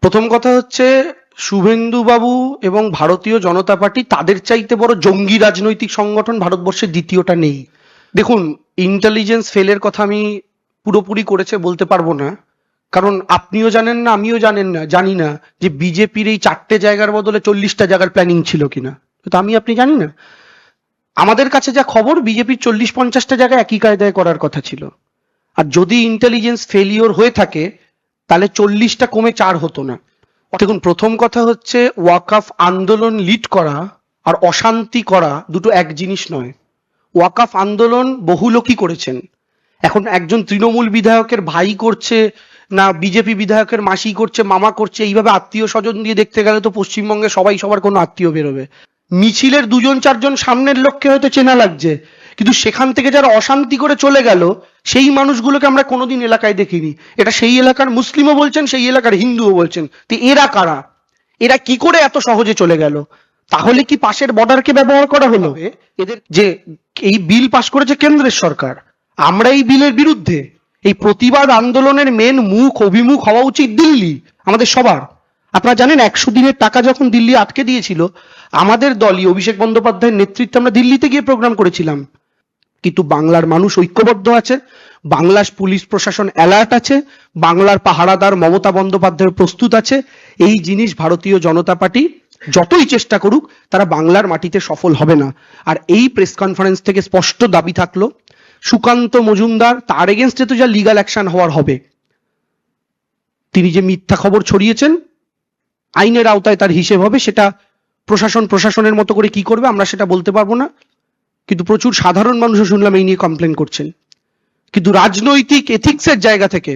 প্রথম কথা হচ্ছে শুভেন্দু বাবু এবং ভারতীয় জনতা পার্টি তাদের চাইতে বড় জঙ্গি রাজনৈতিক সংগঠন ভারতবর্ষের দ্বিতীয়টা নেই। দেখুন ইন্টেলিজেন্স ফেলের কথা আমি পুরোপুরি করেছে বলতে পারব না। কারণ আপনিও জানেন না, আমিও জানেন না, জানি না যে বিজেপির এই চারটে জায়গার বদলে চল্লিশটা জায়গার প্ল্যানিং ছিল কিনা। তো আমি, আপনি জানি না। আমাদের কাছে যা খবর, বিজেপির চল্লিশ পঞ্চাশটা জায়গা একই কায়দায় করার কথা ছিল। আর যদি ইন্টেলিজেন্স ফেলিওর হয়ে থাকে তাহলে চল্লিশটা কমে চার হতো না। দেখুন, প্রথম কথা হচ্ছে ওয়াকাফ আন্দোলন লিড করা আর অশান্তি করা দুটো এক জিনিস নয়। ওয়াকাফ আন্দোলন বহু লোকই করেছেন। এখন একজন তৃণমূল বিধায়কের ভাই করছে না বিজেপি বিধায়কের মাসি করছে, মামা করছে, এইভাবে আত্মীয় স্বজন দিয়ে দেখতে গেলে তো পশ্চিমবঙ্গে সবাই সবার কোনো আত্মীয় বেরোবে। মিছিলের দুজন চারজন সামনের লোককে হয়তো চেনা লাগছে। কিন্তু সেখান থেকে যারা অশান্তি করে চলে গেল, সেই মানুষগুলোকে আমরা কোনোদিন এলাকায় দেখিনি। এটা সেই এলাকার মুসলিমও বলছেন, সেই এলাকার হিন্দুও বলছেন। তো এরা কারা? এরা কি করে এত সহজে চলে গেল? তাহলে কি পাশের বর্ডারকে ব্যবহার করা হলো? এদের যে এই বিল পাশ করেছে কেন্দ্রের সরকার, আমরা এই বিলের বিরুদ্ধে। এই প্রতিবাদ আন্দোলনের মেন মুখ, অভিমুখ হওয়া উচিত দিল্লি, আমাদের সবার। আপনারা জানেন, একশো দিনের টাকা যখন দিল্লি আটকে দিয়েছিল, আমাদের দলই অভিষেক বন্দ্যোপাধ্যায়ের নেতৃত্বে আমরা দিল্লিতে গিয়ে প্রোগ্রাম করেছিলাম। কিন্তু বাংলার মানুষ ঐক্যবদ্ধ আছে, বাংলার পুলিশ প্রশাসন অ্যালার্ট আছে, বাংলার পাহারাদার মমতা বন্দ্যোপাধ্যায় প্রস্তুত আছে। এই জিনিস ভারতীয় জনতা পার্টি যতই চেষ্টা করুক, তারা বাংলার মাটিতে সফল হবে না। আর এই প্রেস কনফারেন্স থেকে স্পষ্ট দাবি থাকল, সুকান্ত মজুমদার তার এগেনস্টে তো যা লিগাল অ্যাকশন হওয়ার হবে। তিনি যে মিথ্যা খবর ছড়িয়েছেন, আইনের আওতায় তার হিসেব হবে, সেটা প্রশাসন প্রশাসনের মতো করে কি করবে, আমরা সেটা বলতে পারব না। কিন্তু প্রচুর সাধারণ মানুষও শুনলাম এই নিয়ে কমপ্লেন করছেন। কিন্তু রাজনৈতিক এথিক্সের জায়গা থেকে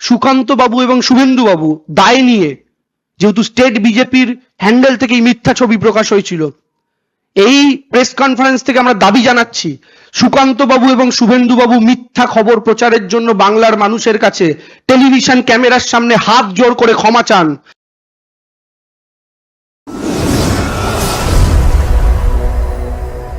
সুকান্ত বাবু এবং শুভেন্দু বাবু দায় নিয়ে, যেহেতু স্টেট বিজেপির হ্যান্ডেল থেকে এই মিথ্যা ছবি প্রকাশ হয়েছিল, এই প্রেস কনফারেন্স থেকে আমরা দাবি জানাচ্ছি সুকান্ত বাবু এবং শুভেন্দু বাবু মিথ্যা খবর প্রচারের জন্য বাংলার মানুষের কাছে টেলিভিশন ক্যামেরার সামনে হাত জোর করে ক্ষমা চান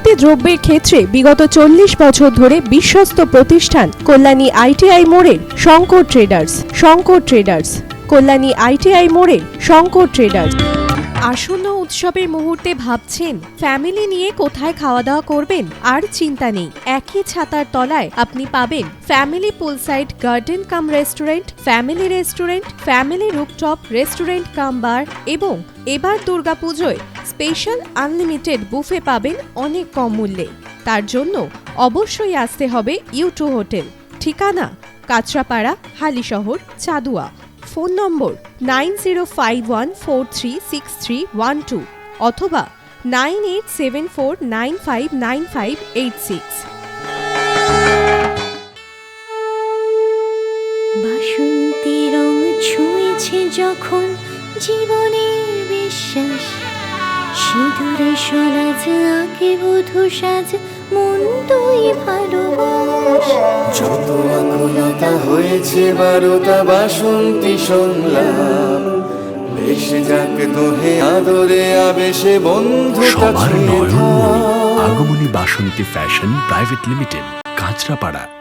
ইমারতি দ্রব্যের ক্ষেত্রে বিগত চল্লিশ বছর ধরে বিশ্বস্ত প্রতিষ্ঠান কল্যাণী আইটিআই মোড়ের Shankar traders Shankar traders, Kalyani ITI মোড়ের শঙ্কর ট্রেডার্স। আসন্ন উৎসবের মুহূর্তে ভাবছেন, ফ্যামিলি নিয়ে কোথায় খাওয়া দাওয়া করবেন? আর চিন্তা নেই, একই ছাতার তলায় আপনি পাবেন family poolside garden cum restaurant, family restaurant, family rooftop restaurant cum bar এবং এবার দুর্গাপুজোয় স্পেশাল আনলিমিটেড বুফে পাবেন অনেক কম মূল্যে। তার জন্য অবশ্যই আসতে হবে ইউটু হোটেল। ঠিকানা Kanchrapara, Halishahar, Chadua. Phone number nine zero five one four three six three one two অথবা nine eight seven four nine five nine five eight six. বাসন্তী রং ছুঁয়েছে যখন জীবনের বিশ্বাস। সিঁদুরে সরাজ আঁকে বধু সাজ মন তুই ভালোবাস। যত আকুলতা হয়েছে বারোটা বাসন্তী সংলাপ ভেসে যাক দোহে আদরে আবেশে বন্ধুতা সবার নয়নমণি আগমনী Basanti fashion private limited Kanchrapara.